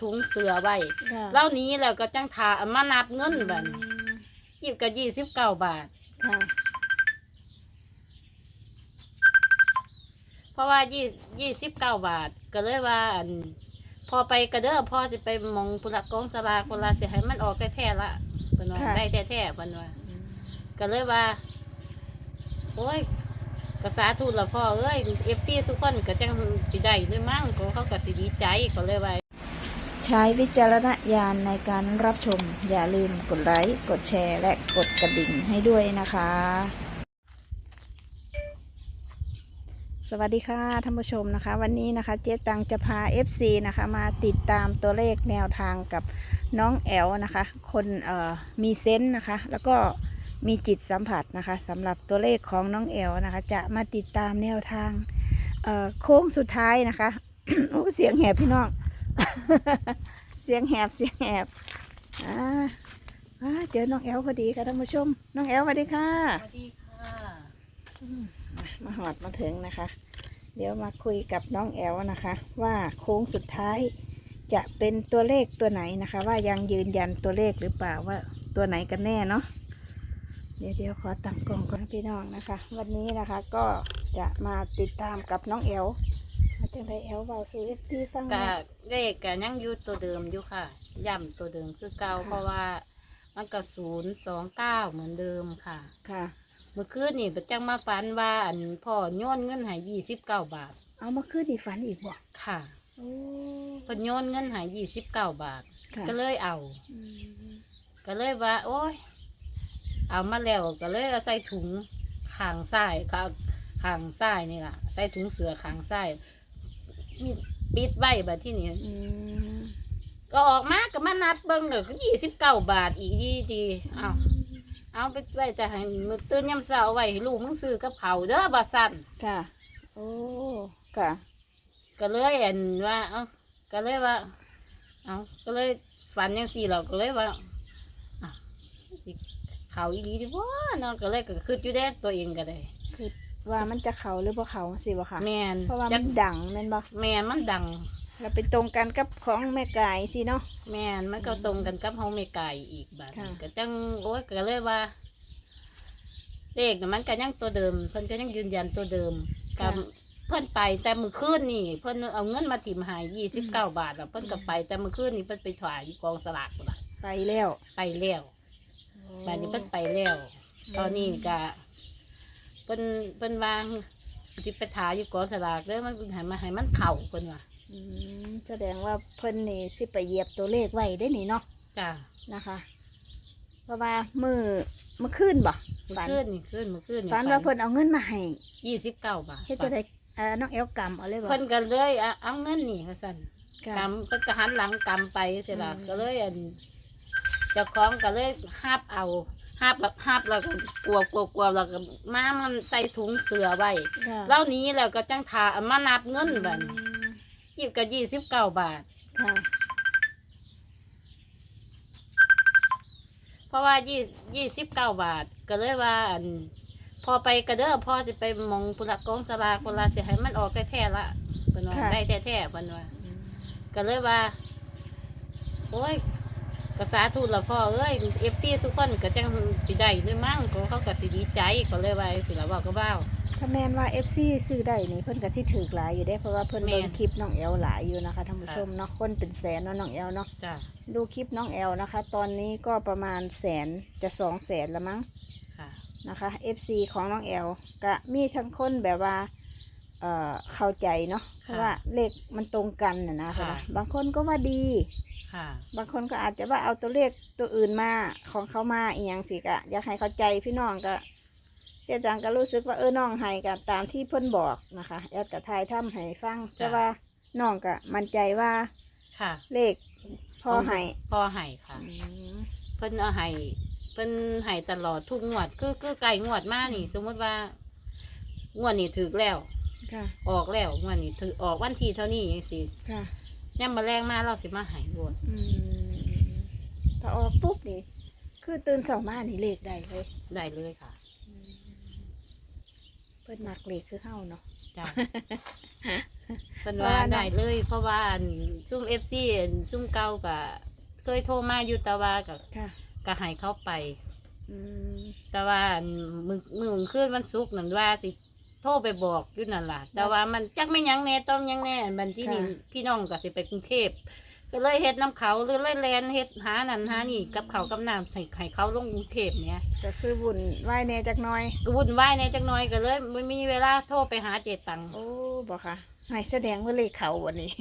ถุงเสือไว้ค่ะเล่านี้แล้วก็จังทาเอามานับเงินบัดนี้หยิบก็ยี่สิบเก้าบาท ค่ะเพราะว่ายี่ยี่สิบเก้าบาท ก็เลยว่าอัน พอไปกระเด้อพ่อจะไปมองพุละกองสลากคนละจะให้มันออกแท้ๆละเป็นว่าค่ะ ได้แท้ๆเป็นว่า ก็เลยว่า โอ้ยกระสาทูละพ่อเอ้ยเอฟซีสุกคนก็จังสิได้ด้วยมั้งเขาเขาก็สิดีใจก็เลยว่า ใช้วิจารณญาณในการรับชม อย่าลืมกดไลค์ กดแชร์ และกดกระดิ่งให้ด้วยนะคะ สวัสดีค่ะท่านผู้ชมนะคะ วันนี้นะคะเจ๊ตังจะพา FC นะคะ มาติดตามตัวเลขแนวทางกับน้องแอลนะคะ คนเอ่อมีเซนส์นะคะ แล้วก็มีจิตสัมผัสนะคะสำหรับตัวเลขของน้องแอลนะคะ จะมาติดตามแนวทางเอ่อโค้งสุดท้ายนะคะโอ้เสียงแหบพี่น้อง เสียงแหบเสียงแหบอ่าอ่าเจอน้องแอลพอดีค่ะท่านผู้ชม น้องแอลสวัสดีค่ะ สวัสดีค่ะมาหอดมาถึงนะคะ เดี๋ยวมาคุยกับน้องแอลนะคะ ว่าโค้งสุดท้ายจะเป็นตัวเลขตัวไหนนะคะ ว่ายังยืนยันตัวเลขหรือเปล่าว่าตัวไหนกันแน่เนาะเดี๋ยวเดี๋ยวขอตั้งกล้องก่อนนะพี่น้องนะคะ วันนี้นะคะก็จะมาติดตามกับน้องแอลมา จังไดแอลเบาสู่เอฟซีฟังหกะนะเลขกะยังอยู่ตัวเดิมอยู่ค่ะย่ำตัวเดิมคือเก่าค่ะเพราะว่า มันก็ศูนย์สองเก้าเหมือนเดิมค่ะ ค่ะ เมื่อคืนนี่ก็จังมาฝันว่าอันพ่อโยนเงินใหายยี่สิบเก้าบาทเอามาขึ้นอีฝันอีกบ่ค่ะโอ้เพิ่นโยนเงินใหายยี่สิบเก้าบาท ค่ะก็เลยเอา อืมก็เลยว่า โอ้ย เอามาแล้วก็เลยเอาใส่ถุงขางซ้ายขางขางซ้ายนี่ล่ะ ใส่ถุงเสือขางซ้าย มีปิดไว้แบบที่นี่อืมก็ออกมาก็มานับเบิ้งเลยยี่สิบเก้าบาทอีกดีดีเอาเอาไปไว้จะให้มือตื่นยามเช้าเอาไว้ให้ลูกมึงซื้อกับเขาวเด้อบัดสั่นค่ะ โอ้ ค่ะ ก็เลยเห็นว่าเอ้าก็เลยว่า เอาก็เลยฝันยังสี่เราก็เลยว่าอะสิเขาอีดีดีว่าเนาะก็เลยก็คืออยู่ได้ตัวเองก็ได้คือ ว่ามันจะเขาหรือบ่เขาสิบ่ค่ะแมนเพราะว่าจัมันดังแม่นบ่แมนมันดังเราไปตรงกันกับของแม่กายสิเนาะแมนมันก็ตรงกันกับเฮาไม่ไกลอีกบาดนี้ค่ะก็จังโอ้ยก็เลยว่าเลขน่ะมันก็ยังตัวเดิม เพิ่นก็ยังยืนยันตัวเดิมกับเพิ่นไปแต่มื้อคืนนี่ เพิ่นเอาเงินมาถิ่มใหายยี่สิบเก้าบาทแล้วเพิ่นก็ไปแต่มื้อคืนนี่เพิ่นไปถ่ายอยู่กองสลากพุ่นล่ะไปแล้วไปแล้วบาดนี้เพิ่นไปแล้ว ตอนนี้ก็ เพิ่นเพิ่นวางสิไปถ่ายอยู่กองสลากเด้อมันให้มาให้มันเข้าเพิ่นว่าอืมแสดงว่าเพิ่นนี่สิไปเหยียบตัวเลขไว้ได้นี่เนาะจ้ามื้อฝันคืนนี่คืนมื้อคืนนี่ฝันว่าเพิ่นเอาเงินมาให้ยี่สิบเก้าบาทเฮ็ดตัวใดเอ่อน้องแอลกำเอาเลยบ่เพิ่นก็เลยเอาเอาเงินนี่ว่าซั่นค่ะกำเพิ่นก็หันหลังกำไปเสียละอืมก็เลยอันเจ้าของก็เลยหาบเอา หาบแบบหาบแล้วก็กลัวกลัวกลัวแล้วก็มามันใส่ถุงเสือไว้ค่ะเล่านี้แล้วก็จังทาเอามานับเงินบัดอืนี้มหยิบก็ยี่สิบเก้าบาท ค่ะ เพราะว่ายี่ยี่สิบเก้าบาท ก็เลยว่าอัน พอไปกระเด้อพ่อจะไปมองพุละกองสลากคนละจะให้มันออกแท้ๆละเป็นว่าค่ะ ได้แท้ๆเป็นว่า ก็เลยว่า โอ้ย กระสาทูละพ่อเอ้ยเอฟซีสุกคนก็จังสิได้ด้วยมั้งเขาเขาก็สิดีใจก็เลยว่าสิละว่าก็เบ้าถ้าแม่นว่า FC ซื้อได้นี่เพิ่นก็สิถือหลายอยู่เด้เพราะว่าเพิ่นแม่นเบิ่งคลิปน้องแอลหลายอยู่นะคะท่านผู้ชมเนาะคนเป็นแสนเนาะน้องแอลเนาะจ้ะดูคลิปน้องแอลนะคะ ตอนนี้ก็ประมาณแสนจะสองแสนละมั้งค่ะนะคะ FC ของน้องแอลก็มีทั้งคนแบบว่า เอ่อเข้าใจเนาะเพราะว่าเลขมันตรงกันนะนะคะบางคนก็ว่าดี ค่ะ บางคนก็อาจจะว่าเอาตัวเลขตัวอื่นมาของเขามาอีหยังสิกะอยากให้เข้าใจพี่น้องก็เจ๊จังก็รู้สึกว่าเออน้องให้กับตามที่เพิ่นบอกนะคะแอดกับทายถ้ำให้ฟังแต่ว่าน้องก็มั่นใจว่าค่ะเลขพอให้พ่อให้ค่ะอืมเพิ่นเอาให้เพิ่นให้ตลอดทุกงวด คือคือไก่งวดมานี่ สมมติว่างวดนี้ถึกแล้ว ค่ะ ออกแล้วงวดนี้ถึกออกวันที่เท่านี้สิค่ะ ย่ำมาแรงมาเราสิมาให้รวดอืมถ้าออกปุ๊บนี่ คือตื่นเสามานี่เลขได้เลยได้เลยค่ะเพิ่นมักเลขคือเฮาเนาะ จ้ะเพิ่นว่าได้เลย เพราะว่าอันซุ่ม FC อันซุ่มเก่าก็เคยโทรมาอยู่แต่ว่าก็ค่ะก็ให้เข้าไป อืมแต่ว่าอันมือมือขึ้นวันศุกร์นั่นว่าสิ โทรไปบอกอยู่นั่นล่ะ แต่ว่ามันจักไม่หยังแน่ต้องหยังแน่บันที่นี่พี่น้องก็สิไปกรุงเทพก็เลยเฮ็ดน้ำเขาเลยเลยแลนเฮ็ดหานั่นหานี่กับเขาวกับน้ำใส่ไข่เขาลงกรุงเทพเนี่ยก็คือบุญไหว้แหน่จักหน่อย ก็วุ่นวายในจักหน่อยก็เลยไม่มีเวลาโทรไปหาเจตัง โอ้บอกค่ะให้แสดงว่าเลขเขาวันนี้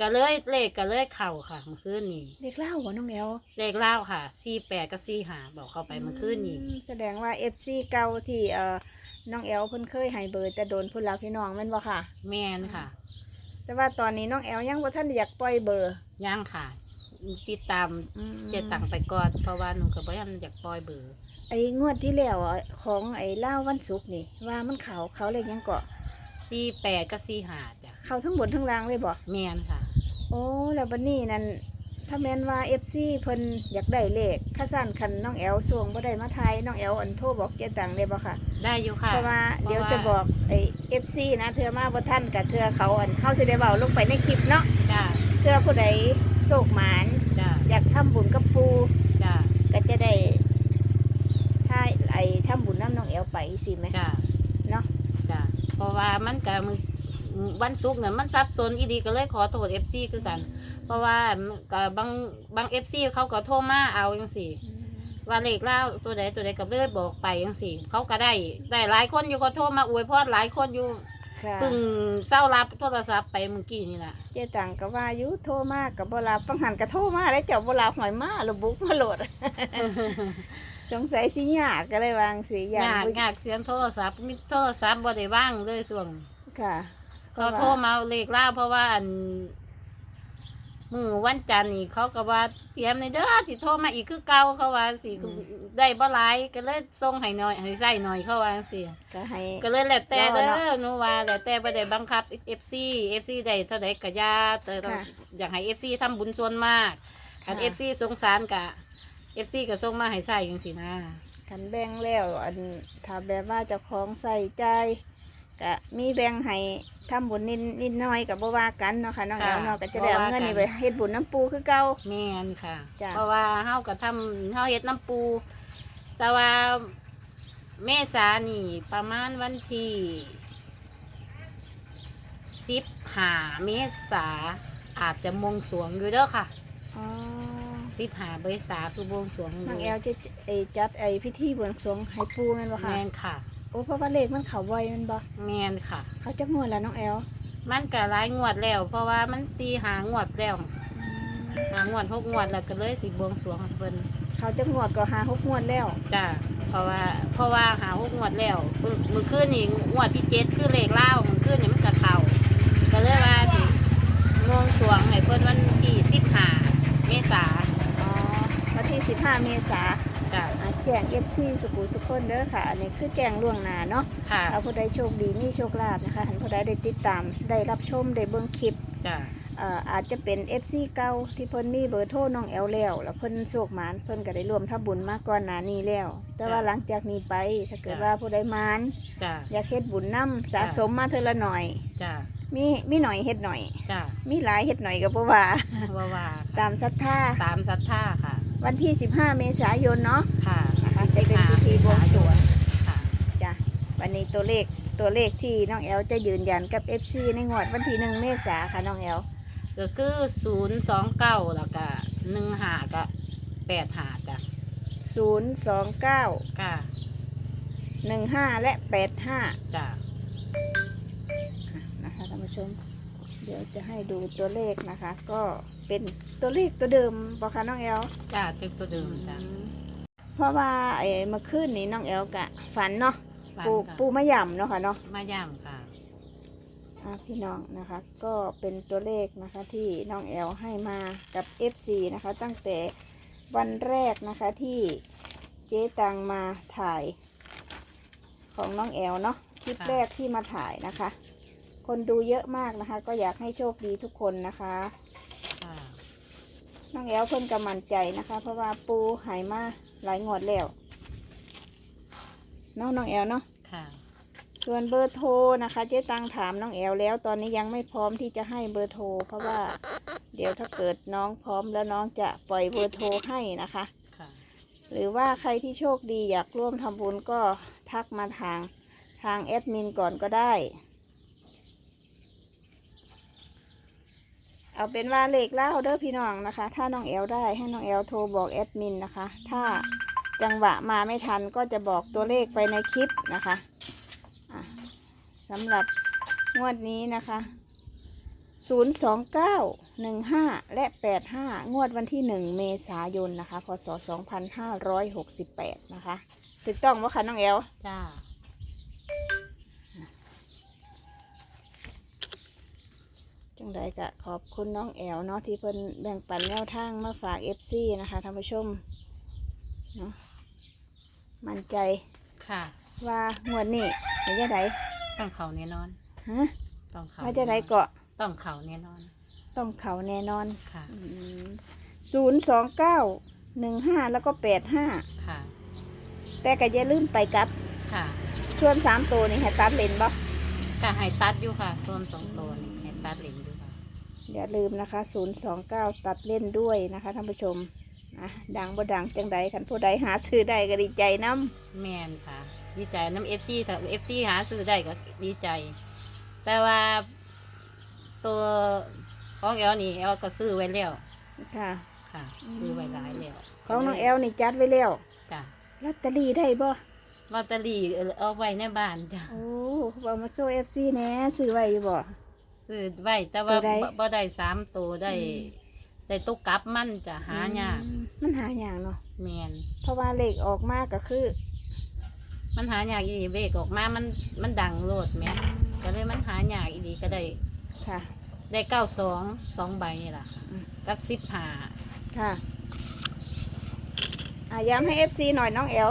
ก็เลยเลขก็เลยเข่าค่ะเมื่อคืนนี้เลขเล่าบ่น้องแอลเลขเล่าวค่ะสี่แปดกับสี่หาบอกเข้าไปเมื่อคืนนี้อืมแสดงว่า FC เก่าที่เอ่อ น้องแอลเพิ่นเคยให้เบอร์แต่โดนพุ่นเราพี่น้องแม่นบ่ค่ะ แมนค่ะแต่ว่าตอนนี้น้องแอลยังบ่ทันได้อยากปล่อยเบอร์ย่างค่ะ ติดตามอืมเจตังไปก่อนเพราะว่าหนูก็บ่ยันอยากปล่อยเบอร์ไอ้งวดที่แล้วอะของไอ้เล่าวันศุกร์นี่ ว่ามันเขาเขาเลขยังเกาะสี่แปดกับสี่หาจ้ะเขาทั้งบนทั้งล่างเลยบ่แมนค่ะ โอ้แล้วบัดนี้นั่น ถ้าแม่นว่า FC เพิ่นอยากได้เลขค่าสั้นคันน้องแอลส่วงบ่ได้มาไทยน้องแอลอันโทรบอกเจ๊ตังได้บ่ค่ะ ได้อยู่ค่ะเพราะว่าเพราะว่าเดี๋ยวจะบอกไอ้ FC นะเธอมาบ่ทันกับเธอเขาอันเฮาสิได้เว้าลงไปในคลิปเนาะจ้าเธอผู้ใดโชคหมานจ้าอยากทำบุญกับปูจ้าก็จะได้ถ้าไอ้ทำบุญน้ำน้องแอลไปสิไหมจ้าเนาะจ้าเพราะว่ามันก็มือ วันศุกร์เนี่ยมันซับซ้อนอีดีก็เลยขอโทษเอฟซีคือกัน เพราะว่าก็บางบางเอฟซีเขาก็โทรมาเอาจังสี่ ว่าเลขเล่าตัวใดตัวใดกับเลือบอกไปจังสี่ เขาก็ได้ได้หลายคนอยู่เขาโทรมาอวยพรหลายคนอยู่ค่ะเพิ่งเศร้ารับโทรศัพท์ไปเมื่อกี้นี่แหละเจ๊ตังก็ว่าอยุโทรมากกับโบราปังหันก็โทรมาแล้วเจ้าโบราหอยมาระบุกมาโหลด สงสัยสิยากก็เลยวางสิอยากยากบ่ยากเสียงโทรศัพท์มีโทรศัพท์บ่ได้ว่างเลยส่วง ค่ะ เขาโทรมาเอาเลขเล่าเพราะว่าอันมือวันจันทร์นี่เขาก็ว่าเตรียมในเด้อสิโทรมาอีกคือเก่าเขาว่าสิได้บ่หลายก็เลยส่งให้หน่อยให้ใส่หน่อยเขาว่าสิก็ให้ก็เลยแล้วแต่เด้รอเนาะอหนูว่าแล้วแต่บ่ได้บังคับ FC FC ได้เท่าใดก็อย่าแต่ต้องค่ะอยากให้ FC ทำบุญส่วนมากคันค่ะ FC สงสารกะ FC ก็ส่งมาให้ใส่จังซี่นะกันแบ่งแล้วอันถ้าแบบว่าเจ้าของใส่ใจ ก็มีแบ่งให้ทำบุญนิดนิดหน่อยกับบ่ว่ากันเนาะค่ะน้องแอลเนาะก็จะได้เอาเงินนี่ไปเฮ็ดบุญน้ำปูคือเก่า แม่นค่ะ จ้ะ เพราะว่าเฮาก็ทำเฮาเฮ็ดน้ำปู แต่ว่าเมษานี่ประมาณวันที่สิบหาเมษาอาจจะมงสรวงอยู่เด้อค่ะอ๋อสิบหาเมษาคือบวงสรวงอน้องยู่แอลจะไอ้จัดไอ้พิธีบวงสรวงให้ปูแม่นบ่ค่ะแม่นค่ะ โอ้เพราะว่าเลขมันเขาบ่อยแมันบ่แม่นค่ะ เขาจะงวดแล้วน้องแอลมันก็หลายงวดแล้ว เพราะว่ามันสีหางวดแล้วหางวดหกงวดแล้วก็เลยสิบวงสรวงให้เพิ่นเขาจะงวดก็หาหกงวดแล้วจ้าเพราะว่า เพราะว่าหาหกงวดแล้วมือมือขึ้นนี่งวดที่เจ็ดคือเลขเล่ามือขึ้นนี่มันกะเข่าก็เลยว่าสิงวงสรวงให้เพิ่นวันที่สิบหาเมษาอ๋อวันที่15เมษา จ้าอ่าแจ้ง FC สุขุสุคนเด้อค่ะ อันนี้คือแจ้งล่วงหน้าเนาะค่ะถ้าผู้ใดโชคดีมีโชคลาภนะคะหันผู้ใดได้ติดตามได้รับชมได้เบิ่งคลิป จ้าเอ่ออาจจะเป็น FC เก่าที่เพิ่นมีเบอร์โทรน้องแอลแล้วแล้วเพิ่นโชคหมานเพิ่นก็ได้ร่วมทำบุญมาก่อนหน้านี้แล้ว แต่ว่าหลังจากนี้ไปถ้าเกิดว่าผู้ใดมาน จ้าอยากเฮ็ดบุญนํสะสมมาเทอละหน่อย จ้ามีมีหน่อยเฮ็ดหน่อย จ้ามีหลายเฮ็ดหน่อยก็บ่ว่า ว่าว่าตามศรัทธาตามศรัทธาค่ะ วันที่ 15 เมษายนเนาะค่ะนะคะจะเป็นพิธีบวงสรวงค่ะจ้ะวันนี้ตัวเลขตัวเลขที่น้องแอลจะยืนยันกับ FC ในงวดวันที่หนึ่งเมษาค่ะน้องแอลก็คือศูนย์สองเก้าแล้วก็หนึ่งหาก็แปดหาจ้ะศูนย์สองเก้าค่ะหนึ่งห้าและแปดห้าจ้ะนะคะท่านผู้ชม เดี๋ยวจะให้ดูตัวเลขนะคะก็ เป็นตัวเลขตัวเดิมบอกค่ะน้องแอลจ้าเป็นตัวเดิมจ้ะเพราะว่าไอ้เมื่อคืนนี้น้องแอลกะฝันเนาะบ้านปูก็ปูมะยำเนาะค่ะเนาะมาย่ำค่ะ อะพี่น้องนะคะ ก็เป็นตัวเลขนะคะที่น้องแอลให้มากับ FC นะคะ ตั้งแต่วันแรกนะคะที่เจ๊ตังมาถ่าย ของน้องแอลเนาะคลิปค่ะ แรกที่มาถ่ายนะคะ คนดูเยอะมากนะคะ ก็อยากให้โชคดีทุกคนนะคะค่ะ น้องแอลเพิ่นกำมันใจนะคะ เพราะว่าปูหายมาหลายงวดแล้วเน้องน้องแอลเนาะค่ะส่วนเบอร์โทรนะคะ เจ๊ตังถามน้องแอลแล้ว ตอนนี้ยังไม่พร้อมที่จะให้เบอร์โทร เพราะว่าเดี๋ยวถ้าเกิดน้องพร้อมแล้วน้องจะปล่อยเบอร์โทรให้นะคะ ค่ะ หรือว่าใครที่โชคดีอยากร่วมทำบุญก็ทักมาทางทางแอดมินก่อนก็ได้ เอาเป็นว่าเลขเล่าเด้อพี่น้องนะคะ ถ้าน้องแอลได้ให้น้องแอลโทรบอกแอดมินนะคะ ถ้าจังหวะมาไม่ทันก็จะบอกตัวเลขไปในคลิปนะคะะสำหรับงวดนี้นะคะ 029 15 และ 85 งวดวันที่ 1 เมษายนนะคะ พศ 2568 นะคะ ถูกต้องว่าคะน้องแอลจ้า จังใดก็ขอบคุณน้องแอลเนาะที่เพิ่นแบ่งปันแนวทางมาฝาก FC นะคะท่านผู้ชมเนาะมั่นใจค่ะ ว่างวดนี้เป็นจะไดต้องเขาแน่นอน ฮะต้องเขาว่าจะไดเกาะต้องเขาแน่นอน ต้องเขาแน่นอนค่ะ ศูนย์สองเก้าหนึ่งห้าแล้วก็แปดห้าค่ะ แต่ก็อย่าลืมไปกลับ ค่ะส่วนสามตัวนี่ให้ตัดเลนบ่ก็ให้ตัดอยู่ค่ะส่วนสองตัวนี่ให้ตัดเหลนอยู่ค่ะ อย่าลืมนะคะ 029 ตัดเล่นด้วยนะคะท่านผู้ชมนะดังบ่ดังจังใดคันผู้ใดหาซื้อได้ก็ดีใจน้แมนค่ะ ดีใจน้ำเอฟซีถ้าเอฟซีหาซื้อได้ก็ดีใจ แต่ว่าตัวของแอลนี่แอลก็ซื้อไว้แล้วำค่ะ ค่ะซื้อไว้หลายแล้วของน้องแอลนี่จัดไว้แล้วจ้ะลอตเตอรี่ได้บ่ลอตเตอรี่เอาไว้ในบ้านจ้ะโอ้เอามาโชว์ FC แหน่ซื้อไว้อยู่บ่ ซื้อไว้แต่ว่าตัวใด บ่บ่ได้สามตัวได้อืมได้ตุกกลับมันจะหายากอืมมันหายากเนาะแมนเพราะว่าเลขออกมาก็คือมันหายากอีดีเบกออกมามันมันดังโลดแหม่ก็เลยมันหายากอีดีก็ได้ ค่ะ ได้เก้าสองสองใบนี่แหละค่ะอืม กับสิบหาค่ะอะย้ำให้ FC หน่อยน้องแอล